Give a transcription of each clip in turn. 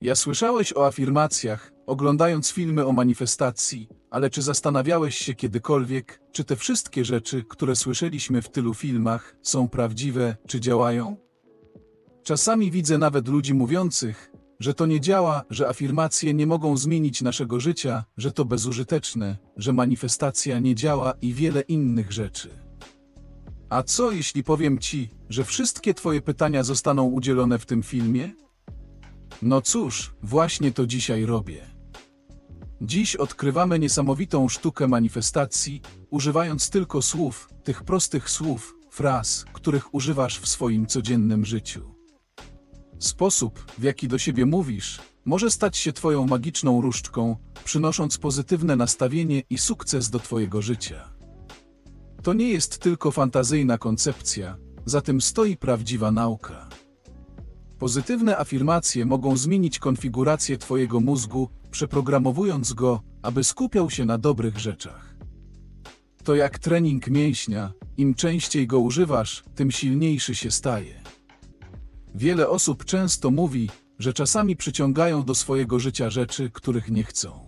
Ja słyszałeś o afirmacjach, oglądając filmy o manifestacji, ale czy zastanawiałeś się kiedykolwiek, czy te wszystkie rzeczy, które słyszeliśmy w tylu filmach, są prawdziwe, czy działają? Czasami widzę nawet ludzi mówiących, że to nie działa, że afirmacje nie mogą zmienić naszego życia, że to bezużyteczne, że manifestacja nie działa i wiele innych rzeczy. A co jeśli powiem ci, że wszystkie twoje pytania zostaną udzielone w tym filmie? No cóż, właśnie to dzisiaj robię. Dziś odkrywamy niesamowitą sztukę manifestacji, używając tylko słów, tych prostych słów, fraz, których używasz w swoim codziennym życiu. Sposób, w jaki do siebie mówisz, może stać się Twoją magiczną różdżką, przynosząc pozytywne nastawienie i sukces do Twojego życia. To nie jest tylko fantazyjna koncepcja, za tym stoi prawdziwa nauka. Pozytywne afirmacje mogą zmienić konfigurację Twojego mózgu, przeprogramowując go, aby skupiał się na dobrych rzeczach. To jak trening mięśnia, im częściej go używasz, tym silniejszy się staje. Wiele osób często mówi, że czasami przyciągają do swojego życia rzeczy, których nie chcą.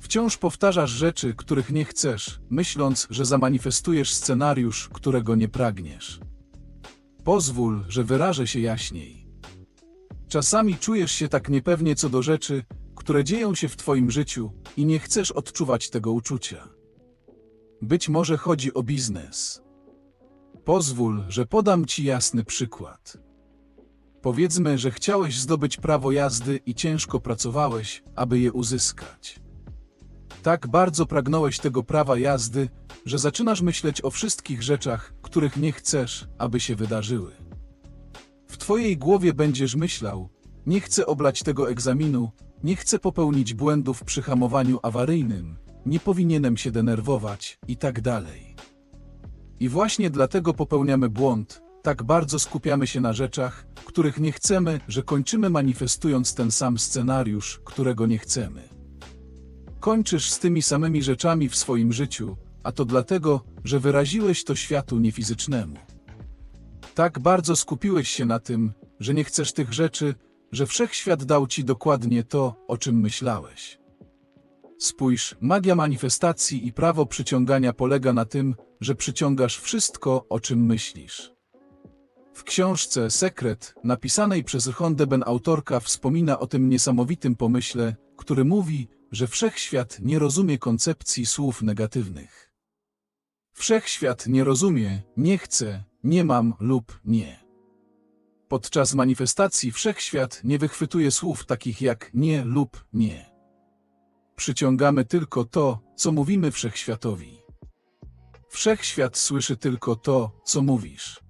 Wciąż powtarzasz rzeczy, których nie chcesz, myśląc, że zamanifestujesz scenariusz, którego nie pragniesz. Pozwól, że wyrażę się jaśniej. Czasami czujesz się tak niepewnie co do rzeczy, które dzieją się w Twoim życiu i nie chcesz odczuwać tego uczucia. Być może chodzi o biznes. Pozwól, że podam Ci jasny przykład. Powiedzmy, że chciałeś zdobyć prawo jazdy i ciężko pracowałeś, aby je uzyskać. Tak bardzo pragnąłeś tego prawa jazdy, że zaczynasz myśleć o wszystkich rzeczach, których nie chcesz, aby się wydarzyły. W twojej głowie będziesz myślał: Nie chcę oblać tego egzaminu, nie chcę popełnić błędów przy hamowaniu awaryjnym, nie powinienem się denerwować i tak dalej. I właśnie dlatego popełniamy błąd, tak bardzo skupiamy się na rzeczach, których nie chcemy, że kończymy manifestując ten sam scenariusz, którego nie chcemy. Kończysz z tymi samymi rzeczami w swoim życiu, a to dlatego, że wyraziłeś to światu niefizycznemu. Tak bardzo skupiłeś się na tym, że nie chcesz tych rzeczy, że wszechświat dał ci dokładnie to, o czym myślałeś. Spójrz, magia manifestacji i prawo przyciągania polega na tym, że przyciągasz wszystko, o czym myślisz. W książce Sekret, napisanej przez Hondeben autorka wspomina o tym niesamowitym pomyśle, który mówi, że wszechświat nie rozumie koncepcji słów negatywnych. Wszechświat nie rozumie, nie chce, nie mam lub nie. Podczas manifestacji wszechświat nie wychwytuje słów takich jak nie lub nie. Przyciągamy tylko to, co mówimy wszechświatowi. Wszechświat słyszy tylko to, co mówisz.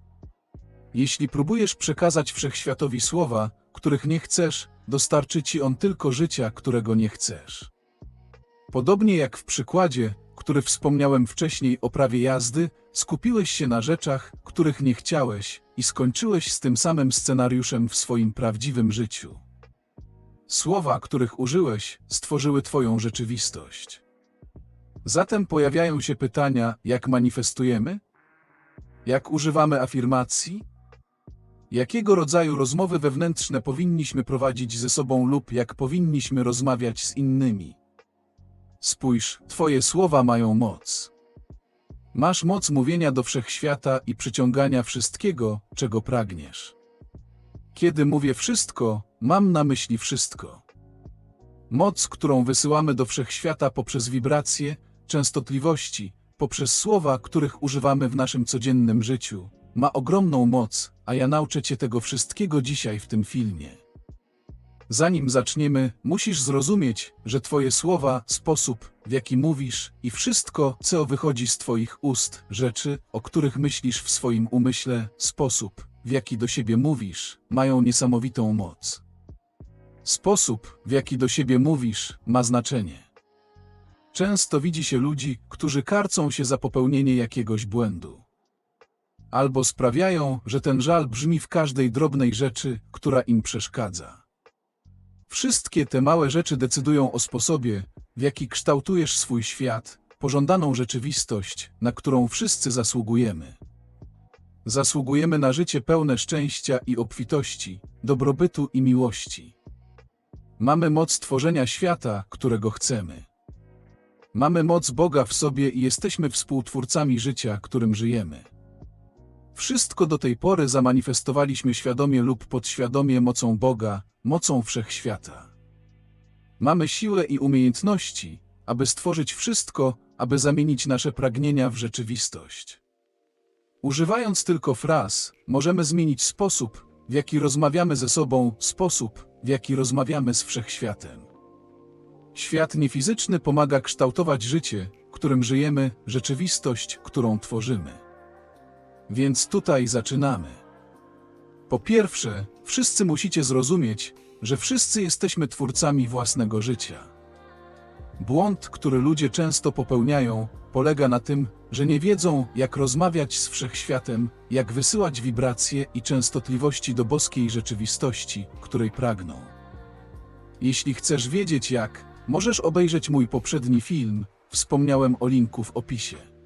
Jeśli próbujesz przekazać wszechświatowi słowa, których nie chcesz, dostarczy ci on tylko życia, którego nie chcesz. Podobnie jak w przykładzie, który wspomniałem wcześniej o prawie jazdy, skupiłeś się na rzeczach, których nie chciałeś i skończyłeś z tym samym scenariuszem w swoim prawdziwym życiu. Słowa, których użyłeś, stworzyły Twoją rzeczywistość. Zatem pojawiają się pytania, jak manifestujemy? Jak używamy afirmacji? Jakiego rodzaju rozmowy wewnętrzne powinniśmy prowadzić ze sobą lub jak powinniśmy rozmawiać z innymi? Spójrz, Twoje słowa mają moc. Masz moc mówienia do wszechświata i przyciągania wszystkiego, czego pragniesz. Kiedy mówię wszystko, mam na myśli wszystko. Moc, którą wysyłamy do wszechświata poprzez wibracje, częstotliwości, poprzez słowa, których używamy w naszym codziennym życiu, ma ogromną moc, a ja nauczę Cię tego wszystkiego dzisiaj w tym filmie. Zanim zaczniemy, musisz zrozumieć, że Twoje słowa, sposób, w jaki mówisz i wszystko, co wychodzi z Twoich ust, rzeczy, o których myślisz w swoim umyśle, sposób, w jaki do siebie mówisz, mają niesamowitą moc. Sposób, w jaki do siebie mówisz, ma znaczenie. Często widzi się ludzi, którzy karcą się za popełnienie jakiegoś błędu. Albo sprawiają, że ten żal brzmi w każdej drobnej rzeczy, która im przeszkadza. Wszystkie te małe rzeczy decydują o sposobie, w jaki kształtujesz swój świat, pożądaną rzeczywistość, na którą wszyscy zasługujemy. Zasługujemy na życie pełne szczęścia i obfitości, dobrobytu i miłości. Mamy moc tworzenia świata, którego chcemy. Mamy moc Boga w sobie i jesteśmy współtwórcami życia, którym żyjemy. Wszystko do tej pory zamanifestowaliśmy świadomie lub podświadomie mocą Boga, mocą wszechświata. Mamy siłę i umiejętności, aby stworzyć wszystko, aby zamienić nasze pragnienia w rzeczywistość. Używając tylko fraz, możemy zmienić sposób, w jaki rozmawiamy ze sobą, sposób, w jaki rozmawiamy z wszechświatem. Świat niefizyczny pomaga kształtować życie, którym żyjemy, rzeczywistość, którą tworzymy. Więc tutaj zaczynamy. Po pierwsze, wszyscy musicie zrozumieć, że wszyscy jesteśmy twórcami własnego życia. Błąd, który ludzie często popełniają, polega na tym, że nie wiedzą, jak rozmawiać z wszechświatem, jak wysyłać wibracje i częstotliwości do boskiej rzeczywistości, której pragną. Jeśli chcesz wiedzieć jak, możesz obejrzeć mój poprzedni film, wspomniałem o linku w opisie.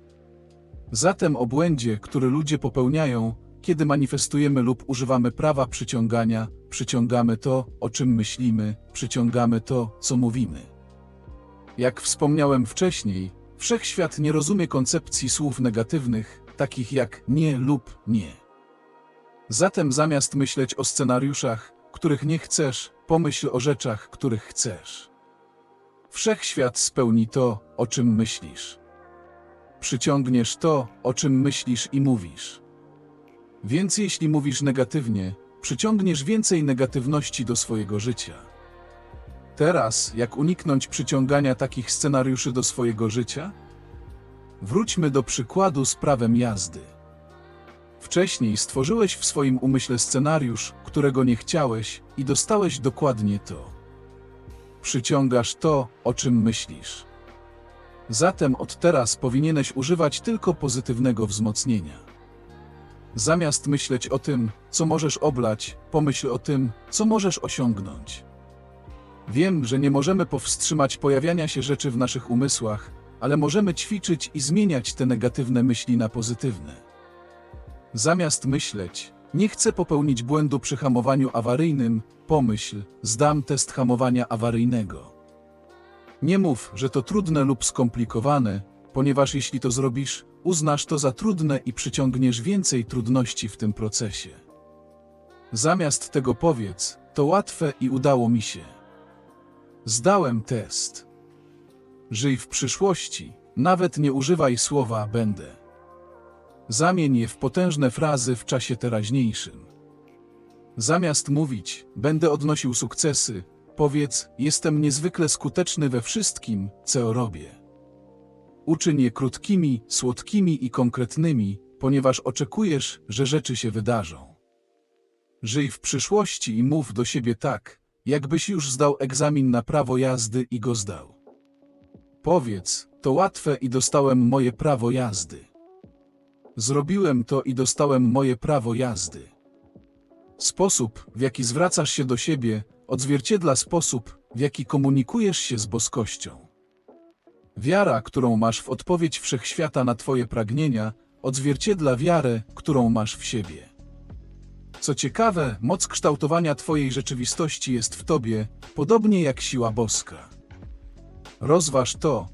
Zatem o błędzie, który ludzie popełniają, kiedy manifestujemy lub używamy prawa przyciągania, przyciągamy to, o czym myślimy, przyciągamy to, co mówimy. Jak wspomniałem wcześniej, wszechświat nie rozumie koncepcji słów negatywnych, takich jak nie lub nie. Zatem zamiast myśleć o scenariuszach, których nie chcesz, pomyśl o rzeczach, których chcesz. Wszechświat spełni to, o czym myślisz. Przyciągniesz to, o czym myślisz i mówisz. Więc jeśli mówisz negatywnie, przyciągniesz więcej negatywności do swojego życia. Teraz, jak uniknąć przyciągania takich scenariuszy do swojego życia? Wróćmy do przykładu z prawem jazdy. Wcześniej stworzyłeś w swoim umyśle scenariusz, którego nie chciałeś, i dostałeś dokładnie to. Przyciągasz to, o czym myślisz. Zatem od teraz powinieneś używać tylko pozytywnego wzmocnienia. Zamiast myśleć o tym, co możesz oblać, pomyśl o tym, co możesz osiągnąć. Wiem, że nie możemy powstrzymać pojawiania się rzeczy w naszych umysłach, ale możemy ćwiczyć i zmieniać te negatywne myśli na pozytywne. Zamiast myśleć, nie chcę popełnić błędu przy hamowaniu awaryjnym, pomyśl, zdam test hamowania awaryjnego. Nie mów, że to trudne lub skomplikowane, ponieważ jeśli to zrobisz, uznasz to za trudne i przyciągniesz więcej trudności w tym procesie. Zamiast tego powiedz, to łatwe i udało mi się. Zdałem test. Żyj w przyszłości, nawet nie używaj słowa będę. Zamień je w potężne frazy w czasie teraźniejszym. Zamiast mówić, będę odnosił sukcesy, powiedz, jestem niezwykle skuteczny we wszystkim, co robię. Uczyń je krótkimi, słodkimi i konkretnymi, ponieważ oczekujesz, że rzeczy się wydarzą. Żyj w przyszłości i mów do siebie tak, jakbyś już zdał egzamin na prawo jazdy i go zdał. Powiedz, to łatwe i dostałem moje prawo jazdy. Zrobiłem to i dostałem moje prawo jazdy. Sposób, w jaki zwracasz się do siebie, odzwierciedla sposób, w jaki komunikujesz się z boskością. Wiara, którą masz w odpowiedź wszechświata na Twoje pragnienia, odzwierciedla wiarę, którą masz w siebie. Co ciekawe, moc kształtowania Twojej rzeczywistości jest w Tobie, podobnie jak siła boska. Rozważ to,